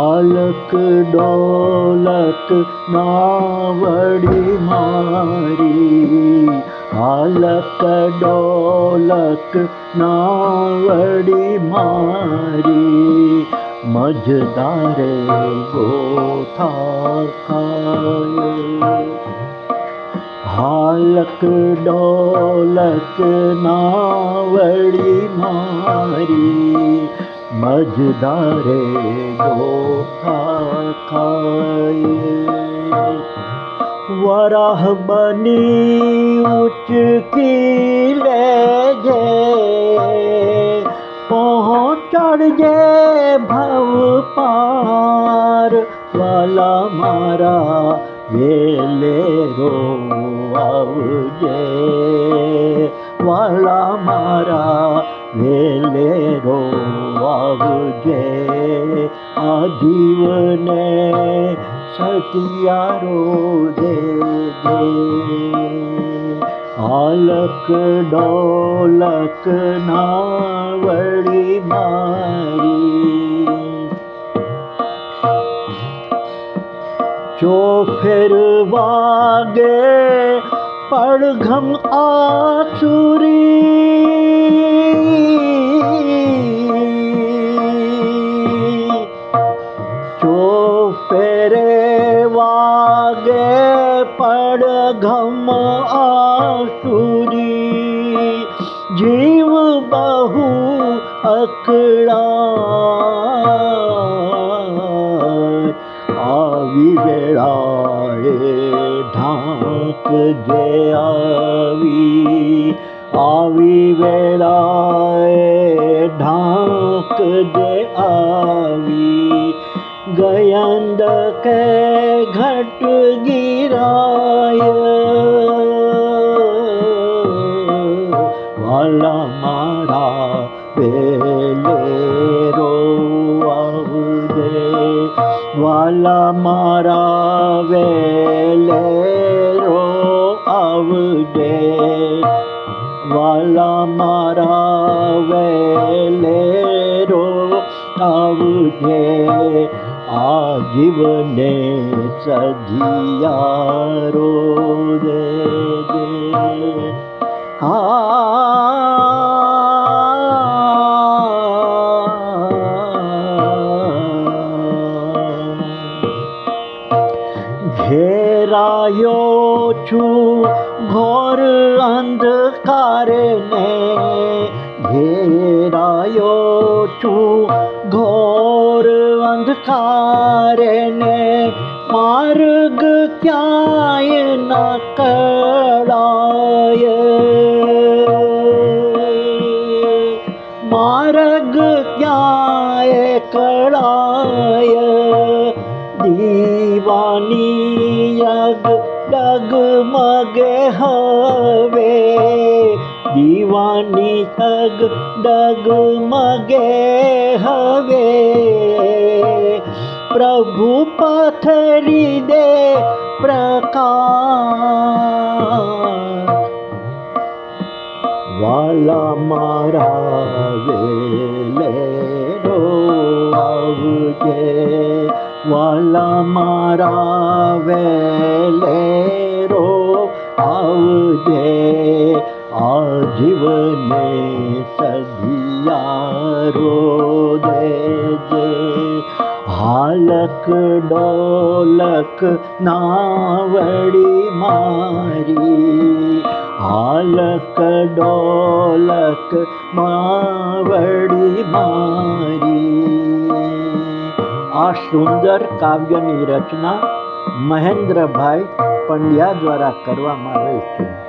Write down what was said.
ஆலக் டோலக் நாவடி மாறி ஆலக் டோலக் நாவடி மாறி મજદારે ગોથા ખાય હાલક ડોલક નાવડી મારી મજદારે ગોથા ખાય વરાહ બની ઉચકી પહોંચડજે ભવ પાર, વાલા મારા વેલે રો આવજે. વાલા મારા વેલે રો આવજે. આ જીવને સતિયારો बालक डोलक नावरी मारी जो फिर वागे पड़ घम आचुरी जो फेरे आसूरी। जीव बहु अकड़ा। आवी बेड़ाए ढाक जे आवी। आवी बेड़ाए ढाक जे आवी। गयंद के घट गिरा વાલા મારા વેલેરો આવજે. વાલા મારા વેલેરો આવજે. આ જીવને સજિયારો દે. દે ઘેરાયો घेरायो छु घोर अन्धकारे ने घेरायो छु घोर अन्धकारे ने मार्ग क्याय न कडाय मार्ग क्याय कडाय वाणी ी तगमगे हवे। प्रभु पथरी दे वाला पा प्रकारो वाला मारा वे સધિયારો દેજે હાલક ડોલક નાવડી મારી. હાલક ડોલક માવડી મારી. આ સુંદર કાવ્યની રચના મહેન્દ્રભાઈ પંડ્યા દ્વારા કરવામાં આવેલ છે.